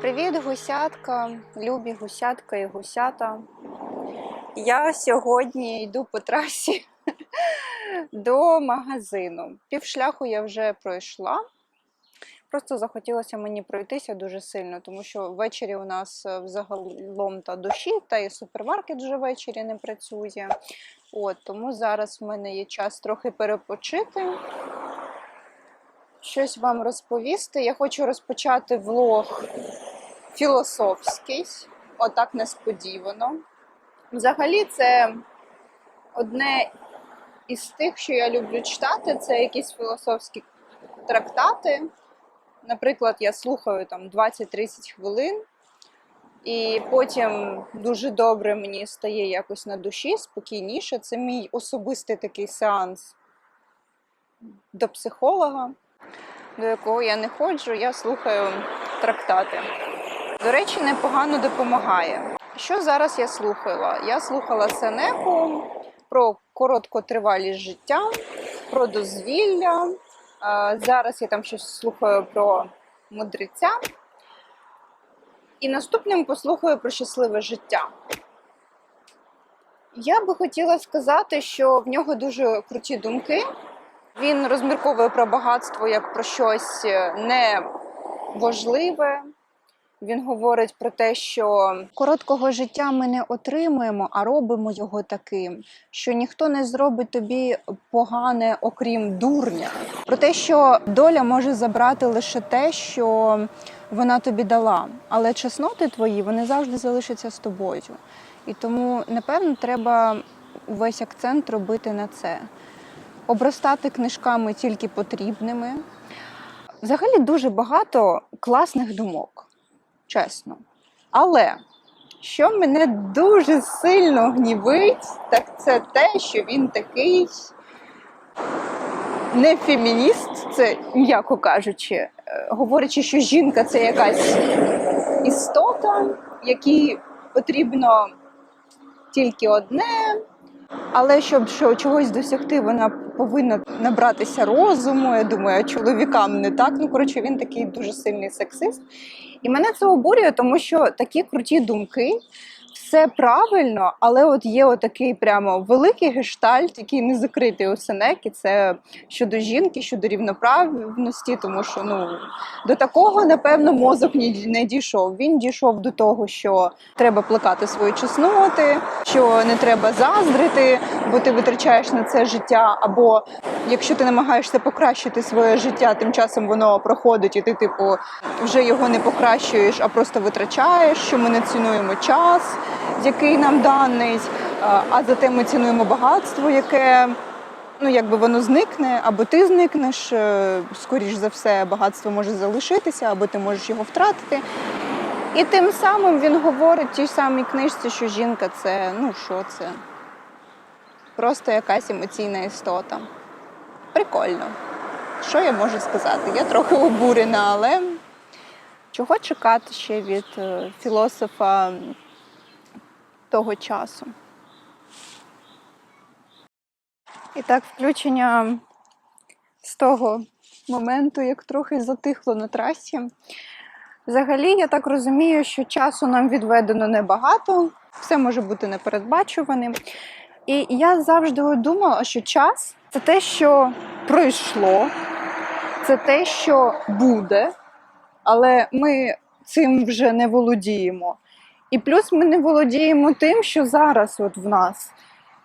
Привіт, гусятка, любі гусятка і гусята. Я сьогодні йду по трасі до магазину. Півшляху я вже пройшла. Просто захотілося мені пройтися дуже сильно, тому що ввечері у нас е, взагалом та душі, та і супермаркет вже ввечері не працює. От, тому зараз в мене є час трохи перепочити, щось вам розповісти. Я хочу розпочати влог філософський, отак несподівано. Взагалі, це одне із тих, що я люблю читати, це якісь філософські трактати. Наприклад, я слухаю там 20-30 хвилин, і потім дуже добре мені стає якось на душі, спокійніше. Це мій особистий такий сеанс до психолога, до якого я не ходжу, я слухаю трактати. До речі, непогано допомагає. Що зараз я слухала? Я слухала Сенеку про короткотривалість життя, про дозвілля. Зараз я там щось слухаю про мудреця. І наступним послухаю про щасливе життя. Я би хотіла сказати, що в нього дуже круті думки. Він розмірковує про багатство як про щось неважливе. Він говорить про те, що короткого життя ми не отримуємо, а робимо його таким, що ніхто не зробить тобі погане, окрім дурня. Про те, що доля може забрати лише те, що вона тобі дала, але чесноти твої вони завжди залишаться з тобою. І тому, напевно, треба увесь акцент робити на це. Обростати книжками тільки потрібними. Взагалі дуже багато класних думок чесно. Але що мене дуже сильно гнівить, так це те, що він такий не фемініст, це м'яко кажучи, е, говорячи, що жінка це якась істота, якій потрібно тільки одне. Але щоб що, чогось досягти, вона повинна набратися розуму. Я думаю, чоловікам не так. Ну, коротше, він такий дуже сильний сексист. І мене це обурює, тому що такі круті думки, все правильно, але от є отакий прямо великий гештальт, який не закритий у Сенекі. Це щодо жінки, щодо рівноправності, тому що ну до такого, напевно, мозок не, дійшов. Він дійшов до того, що треба плекати свої чесноти, що не треба заздрити, бо ти витрачаєш на це життя. Або якщо ти намагаєшся покращити своє життя, тим часом воно проходить, і ти, типу, вже його не покращуєш, а просто витрачаєш, що ми не цінуємо час, який нам даний, а зате ми цінуємо багатство, яке. Ну, якби воно зникне, або ти зникнеш, е, скоріш за все, багатство може залишитися, або ти можеш його втратити. І тим самим він говорить в тій самій книжці, що жінка це, ну що це? Просто якась емоційна істота. Прикольно. Що я можу сказати? Я трохи обурена, але чого чекати ще від е, філософа того часу? І так, включення з того моменту, як трохи затихло на трасі. Взагалі, я так розумію, що часу нам відведено небагато, все може бути непередбачуваним. І я завжди думала, що час це те, що пройшло, це те, що буде, але ми цим вже не володіємо. І плюс ми не володіємо тим, що зараз от в нас.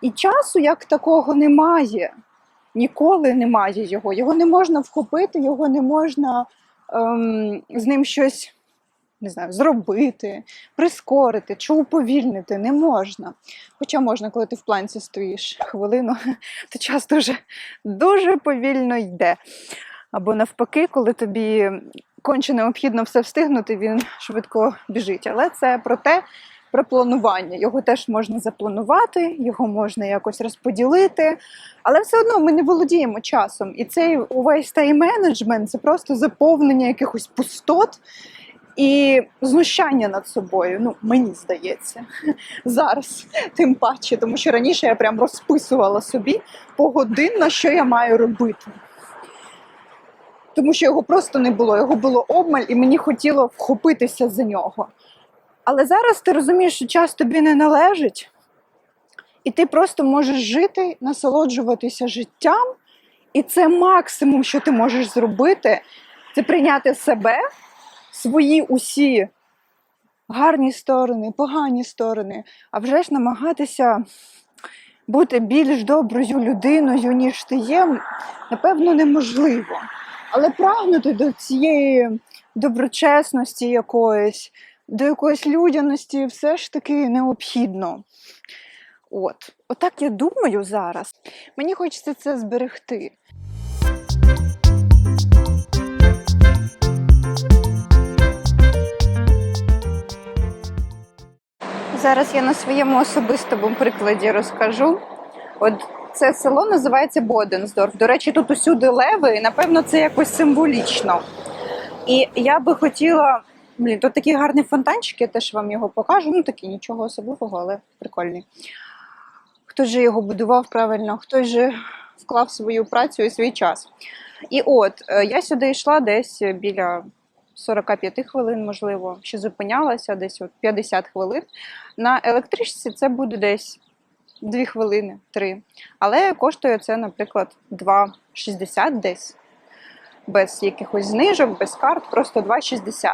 І часу як такого немає. Ніколи немає його. Його не можна вхопити, його не можна ем, з ним щось не знаю, зробити, прискорити чи уповільнити не можна. Хоча можна, коли ти в планці стоїш хвилину, то час дуже, дуже повільно йде. Або навпаки, коли тобі конче необхідно все встигнути, він швидко біжить. Але це про те, про планування. Його теж можна запланувати, його можна якось розподілити, але все одно ми не володіємо часом. І цей увесь тайм-менеджмент це просто заповнення якихось пустот. І знущання над собою, ну мені здається, зараз тим паче, тому що раніше я прям розписувала собі погодинно, що я маю робити. Тому що його просто не було. Його було обмаль, і мені хотіло вхопитися за нього. Але зараз ти розумієш, що час тобі не належить, і ти просто можеш жити, насолоджуватися життям, і це максимум, що ти можеш зробити, це прийняти себе, свої усі гарні сторони, погані сторони, а вже ж намагатися бути більш доброю людиною, ніж ти є, напевно, неможливо. Але прагнути до цієї доброчесності якоїсь, до якоїсь людяності все ж таки необхідно. От, отак я думаю зараз. Мені хочеться це зберегти. Зараз я на своєму особистому прикладі розкажу. От це село називається Боденсдорф. До речі, тут усюди леви, і напевно це якось символічно. І я би хотіла. Блін, тут такий гарний фонтанчик, я теж вам його покажу. Ну такий нічого особливого, але прикольний. Хтось же його будував правильно, хтось же вклав свою працю і свій час. І от е, я сюди йшла десь біля 45 хвилин, можливо, ще зупинялася, десь от 50 хвилин. На електричці це буде десь 2 хвилини, 3. Але коштує це, наприклад, 2,60 десь. Без якихось знижок, без карт, просто 2,60.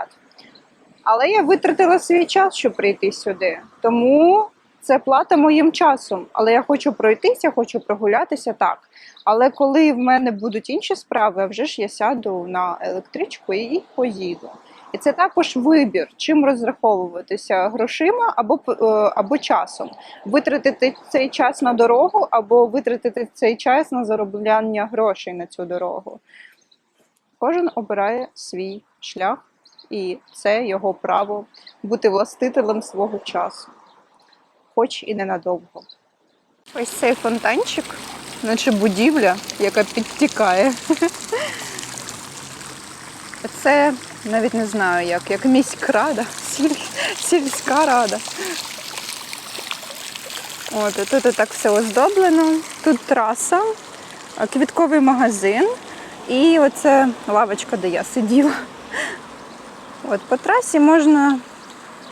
Але я витратила свій час, щоб прийти сюди. Тому це плата моїм часом. Але я хочу пройтися, хочу прогулятися так. Але коли в мене будуть інші справи, вже ж я сяду на електричку і поїду. І це також вибір, чим розраховуватися грошима або е, або часом. Витратити цей час на дорогу, або витратити цей час на заробляння грошей на цю дорогу. Кожен обирає свій шлях, і це його право бути властителем свого часу, хоч і ненадовго. Ось цей фонтанчик, наче будівля, яка підтікає. Це навіть не знаю як, як міськрада, сіль- сільська рада. От, тут так все оздоблено. Тут траса, квітковий магазин і оце лавочка, де я сиділа. От по трасі можна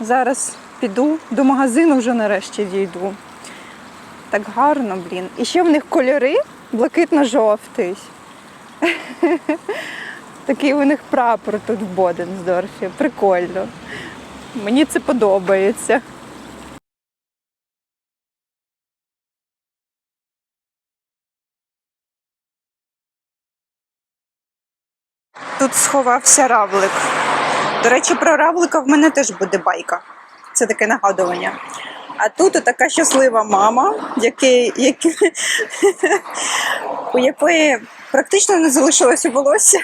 зараз піду до магазину, вже нарешті дійду. Так гарно, блін. І ще в них кольори блакитно-жовтий. Такий у них прапор тут в Боденсдорфі. Прикольно. Мені це подобається. Тут сховався равлик. До речі, про равлика в мене теж буде байка. Це таке нагадування. А тут така щаслива мама, який, який, у якої практично не залишилося волосся.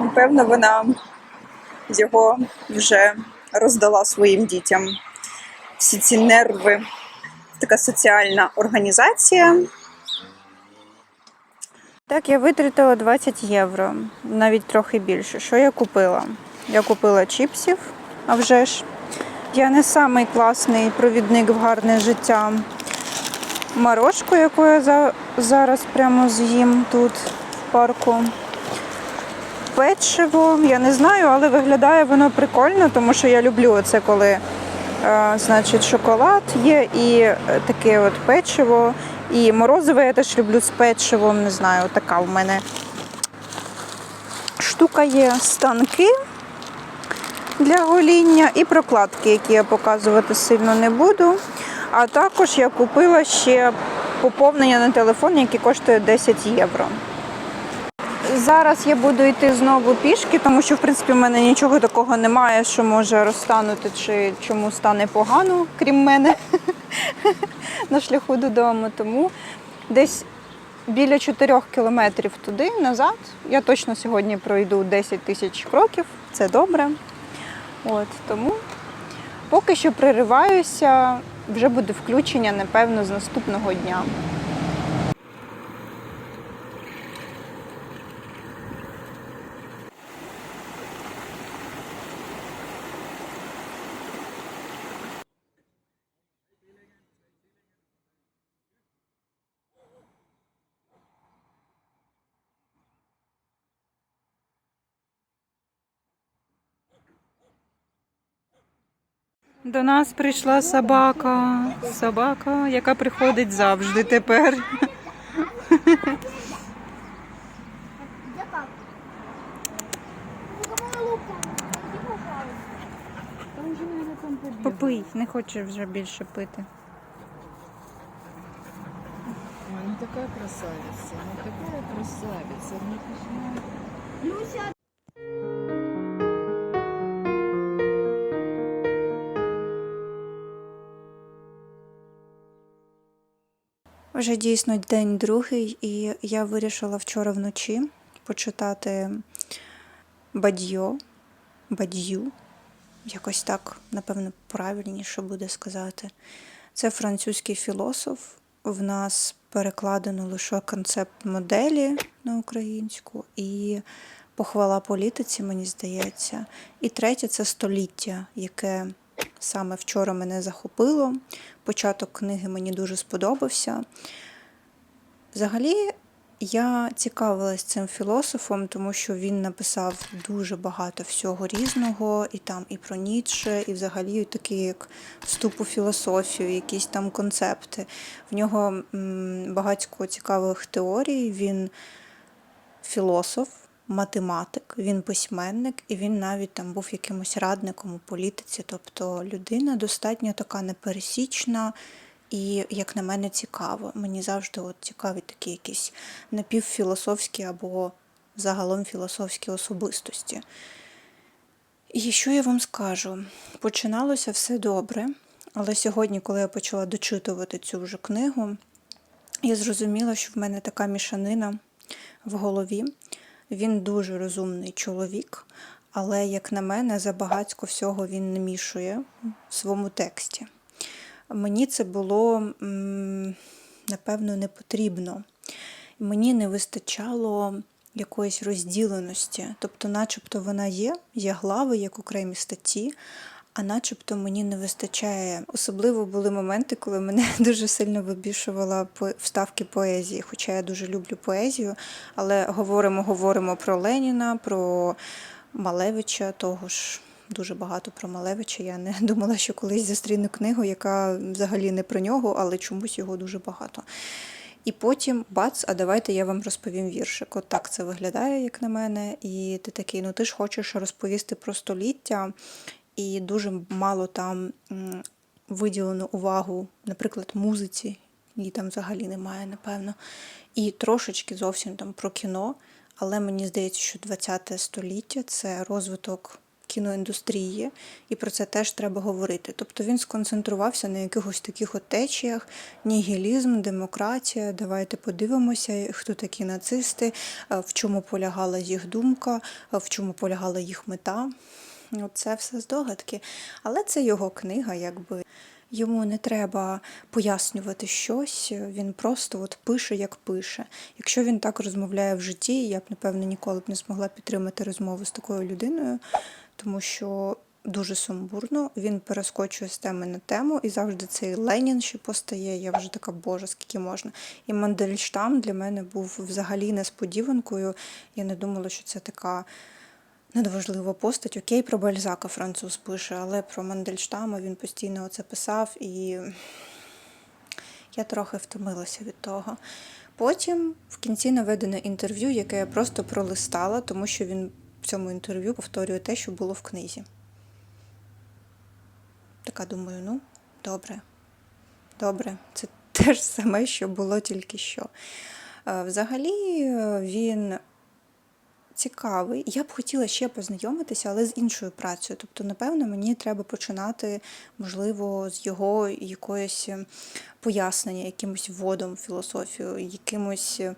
Напевно, вона його вже роздала своїм дітям. Всі ці нерви. Така соціальна організація. Так, я витратила 20 євро, навіть трохи більше. Що я купила? Я купила чіпсів, а вже ж. Я не самий класний провідник в гарне життя. Марошку, яку я за, зараз прямо з'їм тут, в парку. Печиво, я не знаю, але виглядає воно прикольно, тому що я люблю оце, коли е, значить, шоколад є і е, таке от печиво. І морозиво я теж люблю з печивом, не знаю, така в мене штука є станки для гоління і прокладки, які я показувати сильно не буду. А також я купила ще поповнення на телефон, яке коштує 10 євро. Зараз я буду йти знову пішки, тому що в принципі в мене нічого такого немає, що може розтанути чи чому стане погано, крім мене на шляху додому. Тому десь біля 4 кілометрів туди назад. Я точно сьогодні пройду 10 тисяч кроків. Це добре. От тому поки що пририваюся, вже буде включення, напевно, з наступного дня. До нас прийшла собака. Собака, яка приходить завжди тепер. Попий, не хоче вже більше пити. Ой, такая красавица, ну такая красавица, ну. Люся, Вже дійсно день другий, і я вирішила вчора вночі почитати бадьо, бадью, якось так, напевно, правильніше буде сказати. Це французький філософ. В нас перекладено лише концепт моделі на українську і похвала політиці, мені здається. І третє це століття, яке саме вчора мене захопило. Початок книги мені дуже сподобався. Взагалі, я цікавилась цим філософом, тому що він написав дуже багато всього різного, і там і про Ніцше, і взагалі такий як вступ у філософію, якісь там концепти. В нього багатько цікавих теорій. Він філософ, математик, він письменник, і він навіть там був якимось радником у політиці. Тобто людина достатньо така непересічна і, як на мене, цікаво. Мені завжди от цікаві такі якісь напівфілософські або загалом філософські особистості. І що я вам скажу? Починалося все добре, але сьогодні, коли я почала дочитувати цю вже книгу, я зрозуміла, що в мене така мішанина в голові. Він дуже розумний чоловік, але, як на мене, забагацько всього він не мішує в своєму тексті. Мені це було, напевно, не потрібно. Мені не вистачало якоїсь розділеності. Тобто, начебто вона є, є глави, як окремі статті, а начебто мені не вистачає. Особливо були моменти, коли мене дуже сильно вибішувала вставки поезії. Хоча я дуже люблю поезію, але говоримо, говоримо про Леніна, про Малевича, того ж. Дуже багато про Малевича. Я не думала, що колись зустріну книгу, яка взагалі не про нього, але чомусь його дуже багато. І потім бац, а давайте я вам розповім віршик. От так це виглядає, як на мене. І ти такий, ну ти ж хочеш розповісти про століття, і дуже мало там виділено увагу, наприклад, музиці, її там взагалі немає, напевно. І трошечки зовсім там про кіно. Але мені здається, що 20 століття це розвиток кіноіндустрії, і про це теж треба говорити. Тобто він сконцентрувався на якихось таких от течіях: нігілізм, демократія. Давайте подивимося, хто такі нацисти, е, в чому полягала їх думка, е, в чому полягала їх мета. Ну, Це все здогадки. Але це його книга, якби. Йому не треба пояснювати щось, він просто от пише, як пише. Якщо він так розмовляє в житті, я б, напевно, ніколи б не змогла підтримати розмову з такою людиною, тому що дуже сумбурно він перескочує з теми на тему, і завжди цей Ленін ще постає. Я вже така, боже, скільки можна. І Мандельштам для мене був взагалі несподіванкою. Я не думала, що це така надважлива постать. Окей, про Бальзака француз пише, але про Мандельштама він постійно це писав, і я трохи втомилася від того. Потім в кінці наведено інтерв'ю, яке я просто пролистала, тому що він в цьому інтерв'ю повторює те, що було в книзі. Така думаю, ну, добре, добре, це те ж саме, що було тільки що. Е, Взагалі е, він цікавий. Я б хотіла ще познайомитися, але з іншою працею. Тобто, напевно, мені треба починати, можливо, з його якоїсь е, пояснення, якимось вводом в філософію, якимось. е,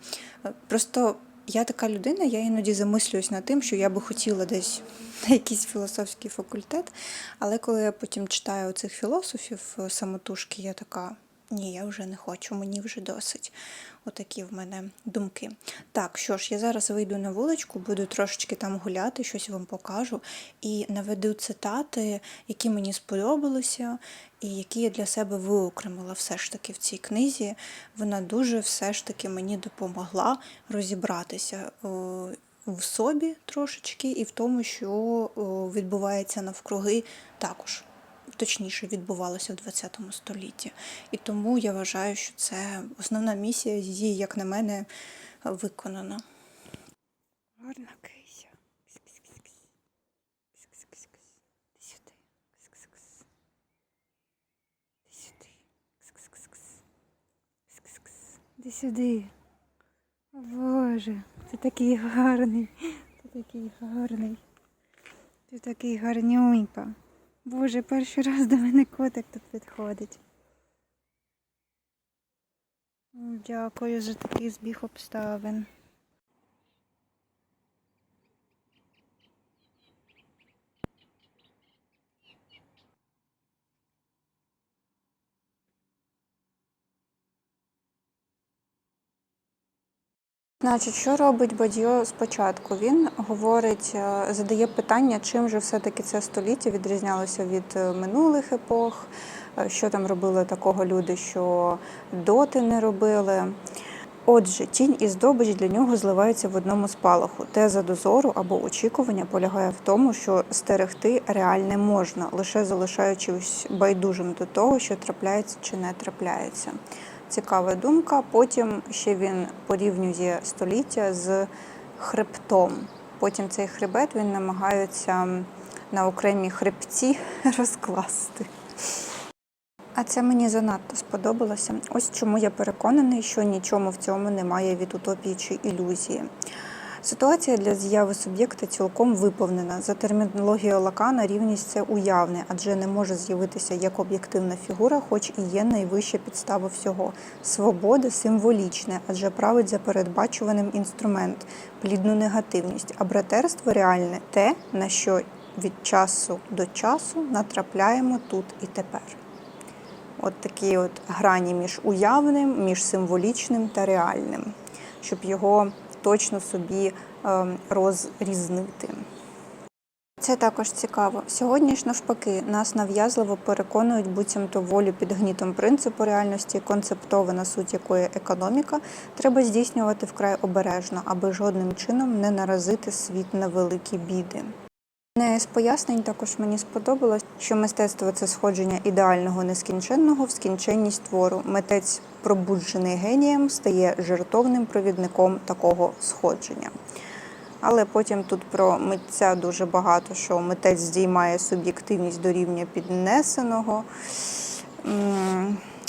Просто я така людина, я іноді замислююсь над тим, що я би хотіла десь на якийсь філософський факультет. Але коли я потім читаю цих філософів е, самотужки, я така. Ні, я вже не хочу, мені вже досить. Отакі в мене думки. Так, що ж, я зараз вийду на вуличку, буду трошечки там гуляти, щось вам покажу і наведу цитати, які мені сподобалися, і які я для себе виокремила все ж таки в цій книзі. Вона дуже все ж таки мені допомогла розібратися в собі трошечки і в тому, що о, відбувається навкруги також. Точніше відбувалося в 20 столітті. І тому я вважаю, що це основна місія її, як на мене, виконана. Гарна. Сюди. Іди сюди. О, Боже, ти такий гарний. Ти такий гарний. Ти такий гарнюнька. Боже, перший раз до мене котик тут підходить. Дякую за такий збіг обставин. Значить, що робить Бадьо спочатку? Він говорить, е, задає питання, чим же все-таки це століття відрізнялося від е, минулих епох, е, що там робили такого люди, що доти не робили. Отже, тінь і здобич для нього зливаються в одному спалаху. Теза дозору або очікування полягає в тому, що стерегти реальне можна, лише залишаючись байдужим до того, що трапляється чи не трапляється. Цікава думка. Потім ще він порівнює століття з хребтом. Потім цей хребет він намагається на окремі хребці розкласти. А це мені занадто сподобалося. Ось чому я переконаний, що нічому в цьому немає від утопії чи ілюзії. Ситуація для з'яви суб'єкта цілком виповнена. За термінологією Лакана рівність це уявне, адже не може з'явитися як об'єктивна фігура, хоч і є найвища підстава всього. Свобода символічне, адже править за передбачуваним інструмент, плідну негативність, а братерство реальне те, на що від часу до часу натрапляємо тут і тепер. От такі от грані між уявним, між символічним та реальним, щоб його точно собі е, розрізнити. Це також цікаво. Сьогодні ж навпаки нас нав'язливо переконують буцімто волю під гнітом принципу реальності, концептована суть якої економіка, треба здійснювати вкрай обережно, аби жодним чином не наразити світ на великі біди. Одне з пояснень також мені сподобалось, що мистецтво це сходження ідеального нескінченного в скінченність твору. Митець, пробуджений генієм, стає жертовним провідником такого сходження. Але потім тут про митця дуже багато, що митець здіймає суб'єктивність до рівня піднесеного.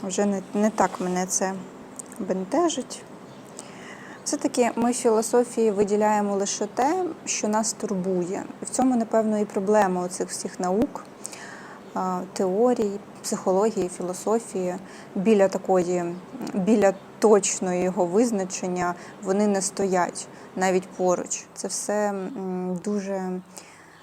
Вже не, не так мене це бентежить. Все-таки ми в філософії виділяємо лише те, що нас турбує. І в цьому, напевно, і проблема оцих всіх наук, теорій, психології, філософії. Біля такої, біля точного його визначення вони не стоять навіть поруч. Це все дуже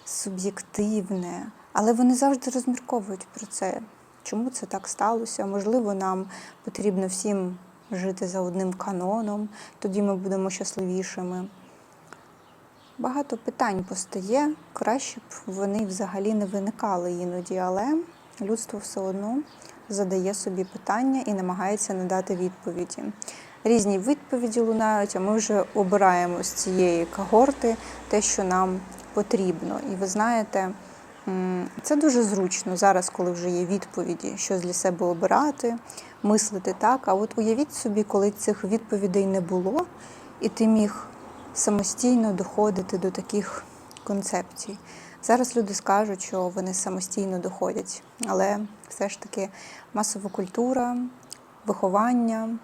суб'єктивне, але вони завжди розмірковують про це. Чому це так сталося? Можливо, нам потрібно всім жити за одним каноном, тоді ми будемо щасливішими. Багато питань постає, краще б вони взагалі не виникали іноді, але людство все одно задає собі питання і намагається надати відповіді. Різні відповіді лунають, а ми вже обираємо з цієї когорти те, що нам потрібно. І ви знаєте, це дуже зручно зараз, коли вже є відповіді, що для себе обирати, мислити так. А от уявіть собі, коли цих відповідей не було, і ти міг самостійно доходити до таких концепцій. Зараз люди скажуть, що вони самостійно доходять, але все ж таки масова культура, виховання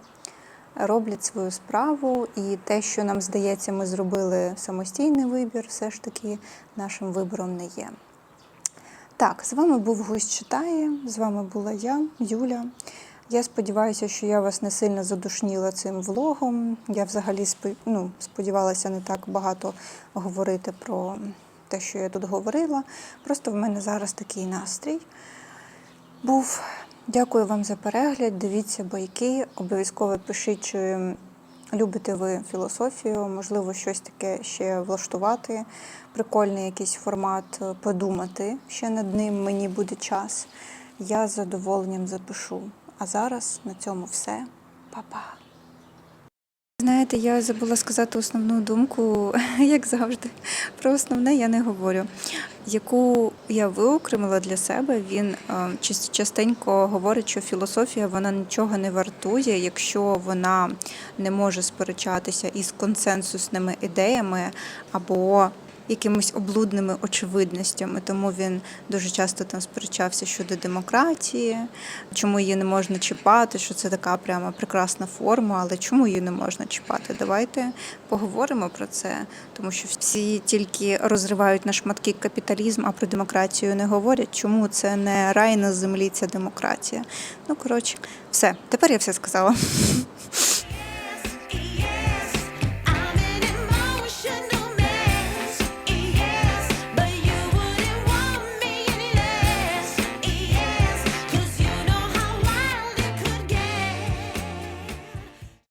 роблять свою справу, і те, що нам здається, ми зробили самостійний вибір, все ж таки нашим вибором не є. Так, з вами був Гусь читає. З вами була я, Юля. Я сподіваюся, що я вас не сильно задушніла цим влогом. Я взагалі ну, сподівалася не так багато говорити про те, що я тут говорила. Просто в мене зараз такий настрій був. Дякую вам за перегляд. Дивіться байки. Обов'язково пишіть, чи любите ви філософію, можливо, щось таке ще влаштувати, прикольний якийсь формат, подумати ще над ним. Мені буде час. Я з задоволенням запишу. А зараз на цьому все. Па-па! Знаєте, я забула сказати основну думку, як завжди. Про основне я не говорю. Яку я виокремила для себе, він е, частенько говорить, що філософія вона нічого не вартує, якщо вона не може сперечатися із консенсусними ідеями або якимись облудними очевидностями. Тому він дуже часто там сперечався щодо демократії, чому її не можна чіпати, що це така прямо прекрасна форма, але чому її не можна чіпати? Давайте поговоримо про це, тому що всі тільки розривають на шматки капіталізм, а про демократію не говорять. Чому це не рай на землі, ця демократія? Ну коротше, все, тепер я все сказала.